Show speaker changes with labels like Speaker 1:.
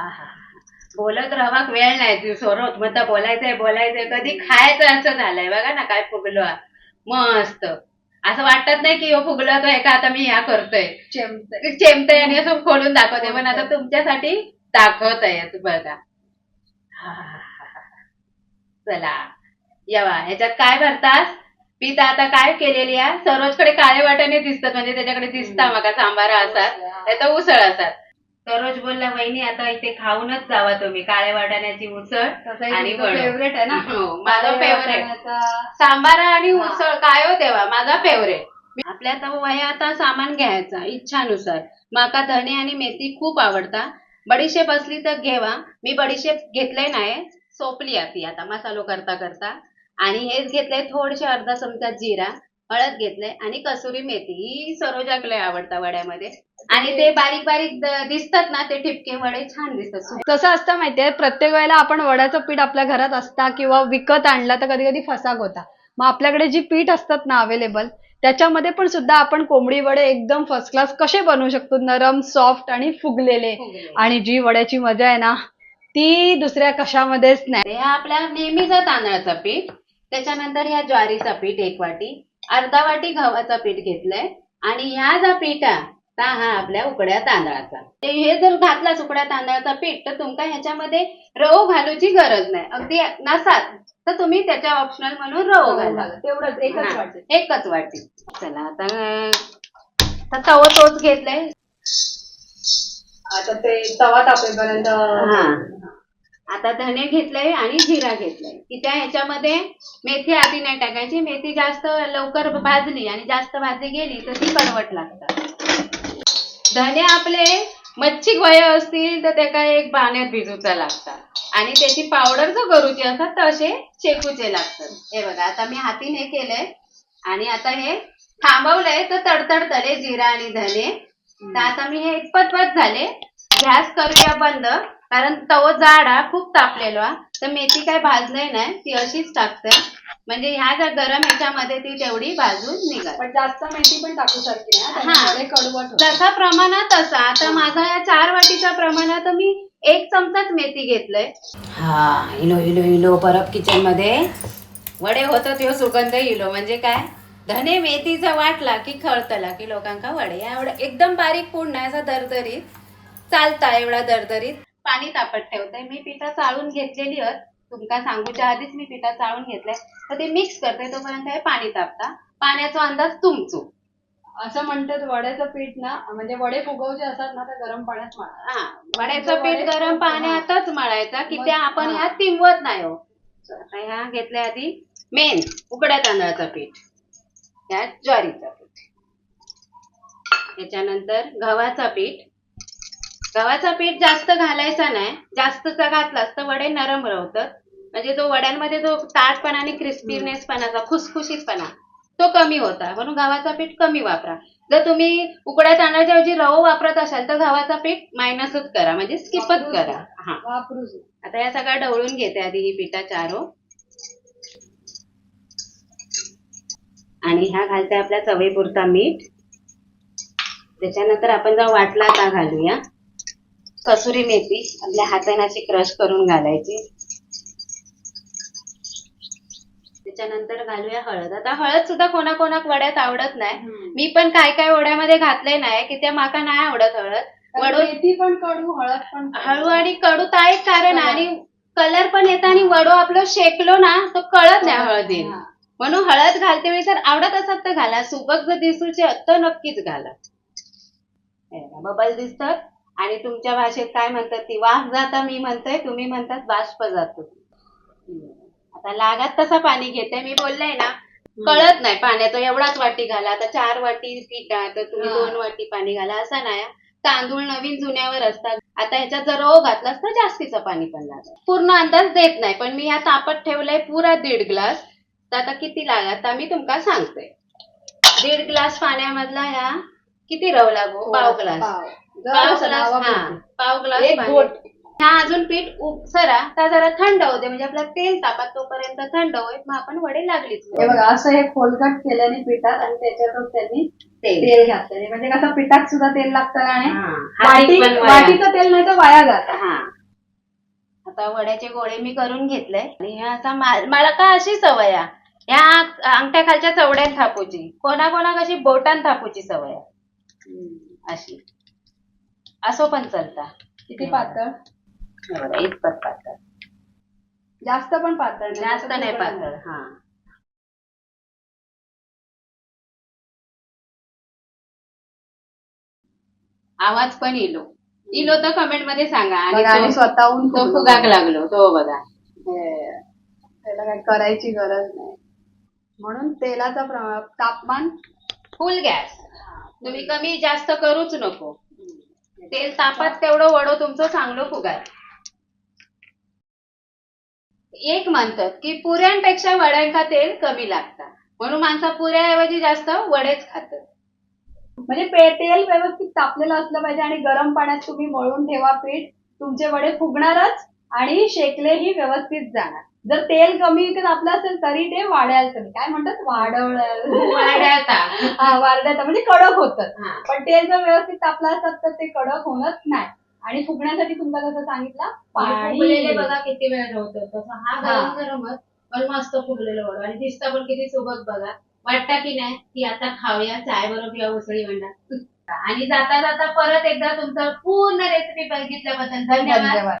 Speaker 1: हा हा बोलत राहावाक वेळ नाही तू सोरोत मग तर बोलायचंय बोलायचंय कधी खायचं असं झालंय. बघा ना काय फुगलो. हा. मस्त. असं वाटत नाही की हो फुगलो तो का आता मी ह्या करतोय.
Speaker 2: चेमते
Speaker 1: चेमतय आणि असं खोलून दाखवते पण आता तुमच्यासाठी दाखवत आहे बघा. हा, हा, हा, हा. चला. येवा. ह्याच्यात काय भरतास? पीठ आता काय केलेली आहे? सरोजकडे काळे वाटाणे दिसतात म्हणजे त्याच्याकडे दिसता माका सांबारा असतात. त्याचा उसळ असतात. सरोज बोलला वहिनी आता इथे खाऊनच जावा तुम्ही. काळे वाटाण्याची उसळ आणि
Speaker 2: फेवरेट आहे ना?
Speaker 1: हो, माझा फेवरेट सांबारा आणि
Speaker 2: हा.
Speaker 1: उसळ काय हो तेव्हा? माझा फेवरेट आपल्या आता वया आता सामान घ्यायचा इच्छानुसार. माका धणे आणि मेथी खूप आवडता. बडीशेप असली तर घेवा. मी बडीशेप घेतले नाही सोपली ती आता मसालो करता करता आणि हेच घेतलंय थोडेसे अर्धा चमचा जिरा. हळद घेतलंय आणि कसुरी मेथी ही सरोजाकडे आवडता वड्यामध्ये. आणि ते बारीक बारीक दिसतात ना ते ठिपके वडे छान दिसतात.
Speaker 2: कसं असतं माहितीये प्रत्येक वेळेला आपण वड्याचं पीठ आपल्या घरात असता किंवा विकत आणला तर कधी कधी फसाक होता. मग आपल्याकडे जी पीठ असतात ना अवेलेबल त्याच्यामध्ये पण सुद्धा आपण कोंबडी वडे एकदम फर्स्ट क्लास कसे बनवू शकतो? नरम सॉफ्ट आणि फुगलेले. आणि जी वड्याची मजा आहे ना ती दुसऱ्या कशामध्येच नाही.
Speaker 1: आपल्या नेहमीचा तांदळाचा पीठ त्याच्यानंतर ह्या ज्वारीचा पीठ एक वाटी अर्धा वाटी गव्हाचा पीठ घेतलंय. आणि ह्या जा पीठ आहे ता हा आपल्या उकड्या तांदळाचा. ते हे जर घातला उकड्या तांदळाचा पीठ तर तुमका ह्याच्यामध्ये रवो घालूची गरज नाही. अगदी नसात तर तुम्ही त्याच्या ऑप्शनल म्हणून रवो घाला.
Speaker 2: तेवढंच
Speaker 1: हा, एकच वाटी. चला आता तव तोच घेतलाय.
Speaker 2: आता ते तवा तापेपर्यंत
Speaker 1: हा. आता धने घेतलंय आणि जिरा घेतलाय. की त्या ह्याच्यामध्ये मेथी आधी नाही टाकायची. मेथी जास्त लवकर भाजली आणि जास्त भाजली गेली तर ती कडवट लागतात. धने आपले मच्छी वय असतील तर त्याका एक पाण्यात भिजूचा लागतात. आणि त्याची पावडर जो करूची असतात तर असे शेकूचे लागतात. हे बघा आता मी हातीने हे केलंय. आणि आता हे थांबवलंय तर तडतडतले जिरा आणि धने. तर आता मी हे पतपत झाले. गॅस करूया बंद. कारण तव जाड हा खूप तापलेलो हा. तर मेथी काय भाजले नाही ती अशीच टाकते. म्हणजे ह्या ज्या गरम ह्याच्यामध्ये ती तेवढी भाजून निघाल.
Speaker 2: पण जास्त मेथी पण टाकू नाही
Speaker 1: हा.
Speaker 2: कडवट होतं.
Speaker 1: जसा प्रमाणात तसा. आता माझा या चार वाटीच्या प्रमाणात मी एक चमचाच मेथी घेतलंय. हा इलो इलो इलो परत किचनमध्ये वडे होतं ते सुगंध इलो. म्हणजे काय? धने मेथीचा वाटला की खळतला की लोकांका वडे. एवढं एकदम बारीक पूर्ण नाही असा दरदरीत. चालता एवढा दरदरीत. पाणी तापत ठेवते मी पिठा चाळून घेतलेली आहेत. तुमका सांगूच्या आधीच मी पिठा चाळून घेतलंय. तर ते मिक्स करते तोपर्यंत हे पाणी तापता. पाण्याचा अंदाज तुमचो.
Speaker 2: असं म्हणतात वड्याचं पीठ ना म्हणजे वडे फुगवचे असतात ना तर गरम पाण्यात मारा
Speaker 1: हा वड्याचं पीठ गरम पाण्यातच मळायचा की त्या आपण
Speaker 2: हा.
Speaker 1: ह्यात तिंबवत नाही हो. आता ह्या घेतल्या आधी मेन उकड्या तांदळाचं पीठ. ह्यात ज्वारीचं पीठ. त्याच्यानंतर गव्हाचा पीठ. गव्हाचा पीठ जास्त घालायचा नाही जास्तचा घातलास तर वडे नरम राहतात म्हणजे जो वड्यांमध्ये जो ताटपणा आणि क्रिस्पीनेस पणाचा खुसखुशीतपणा तो कमी होता. म्हणून गव्हाचा पीठ कमी वापरा. जर तुम्ही उकड्या तांदळाच्या ऐवजी रवो वापरत असाल तर गव्हाचा पीठ मायनसच करा म्हणजे स्किपच करा. हा. आता या सगळ्या ढवळून घेते आधी ही पिठा चारो. आणि ह्या घालते आपल्या चवीपुरता मीठ. त्याच्यानंतर आपण जर वाटला का घालूया कसुरी मेथी आपल्या हाताने अशी क्रश करून घालायची. त्याच्यानंतर घालूया हळद. आता हळद सुद्धा कोणाकोणाक वड्यात आवडत नाही. मी पण काय काय वड्यामध्ये घातले नाही की त्या माका नाही आवडत हळद. वडून
Speaker 2: मेथी पण कडू हळद पण.
Speaker 1: हळू आणि कडू तर एक कारण आणि कलर पण येत आणि वडो आपलं शेकलो ना तो कळत नाही हळदी. म्हणून हळद घालते वेळी जर आवडत असत तर घाला. सुबक जर दिसूचे तर नक्कीच घाला. बबल दिसतात. आणि तुमच्या भाषेत काय म्हणतात ती? वाफ जाता मी म्हणते तुम्ही म्हणतात बाष्प जातो. आता लागत तसा पाणी घेते. मी बोलले ना कळत नाही पाण्याचं एवढाच वाटी घाला. आता चार वाटी पीठ तर तुम्ही. दोन वाटी पाणी घाला. असं नाही. तांदूळ नवीन जुन्यावर असतात. आता ह्याच्यात जर रव घातलास तर जास्तीचं पाणी पण लागत पूर्ण अंदाज देत नाही. पण मी या तापत ठेवलंय पुरा दीड ग्लास. तर आता किती लागत? मी तुमका सांगते. दीड ग्लास पाण्यामधला ह्या किती रव लागू? पाव ग्लास.
Speaker 2: पाव.
Speaker 1: ग्लास हा. पाव ग्लास
Speaker 2: एक
Speaker 1: ह्या अजून पीठ उपसरा तर जरा थंड होते म्हणजे आपला तेल तापात तोपर्यंत थंड होईल मग आपण वडे लागलीच
Speaker 2: हे बघा असं हे खोलगट केल्याने पिठात आणि त्याच्यातून त्यांनी
Speaker 1: तेल.
Speaker 2: तेल घातलं. म्हणजे कसं पिठात सुद्धा तेल लागतं आणि
Speaker 1: हा.
Speaker 2: वाटीचं तेल नाही तर वाया जात.
Speaker 1: हा. आता वड्याचे गोळे मी करून घेतले. आणि हे मा- मला का अशी सवय आहे? ह्या अंगठ्या खालच्या चवड्यान थापूची. कोणा कोणा कशी बोटान थापूची सवय आहे. अशी. असो पण चालता.
Speaker 2: किती पातळ?
Speaker 1: हे बघा, इतपत पातळ.
Speaker 2: जास्त पण पातळ
Speaker 1: जास्त नाही पातळ. हा. आवाज पण इलो इलो तर कमेंटमध्ये सांगा. आणि
Speaker 2: स्वतःहून
Speaker 1: तो. फुगाक लागलो. तो बघा.
Speaker 2: त्याला काही करायची गरज नाही. म्हणून तेलाचा तापमान?
Speaker 1: फुल गॅस तुम्ही कमी जास्त करूच नको. तेल तापात तेवढं वडो तुमचं चांगलं फुगाय एक म्हणतात की पुऱ्यांपेक्षा वड्यांका तेल कमी लागतात. म्हणून माणसं पुऱ्याऐवजी जास्त वडेच खातात.
Speaker 2: म्हणजे पे- तेल व्यवस्थित तापलेलं असलं पाहिजे आणि गरम पाण्यात तुम्ही मळून ठेवा पीठ. तुमचे वडे फुगणारच आणि शेकलेही व्यवस्थित जाणार. जर तेल कमी तापलं असेल तरी ते वाढायला कमी काय म्हणतात?
Speaker 1: वाढवता.
Speaker 2: म्हणजे कडक होतं.
Speaker 1: हा.
Speaker 2: पण तेल जर व्यवस्थित तापलं असतं तर ते कडक होणंच नाही. आणि फुगण्यासाठी तुमचा जसं सांगितलं
Speaker 1: फुगलेले
Speaker 2: पाणी.
Speaker 1: बघा किती वेळ होतं तसं हा. गरम गरमच पण मस्त फुगलेलं वडं आणि दिसतं पण किती सोबत बघा. वाटतं की नाही की आता खाऊया चाय बरोबर किंवा उसळी म्हणा. आणि जाता जाता परत एकदा तुमचं पूर्ण रेसिपी बघितल्याबद्दल
Speaker 2: धन्यवाद.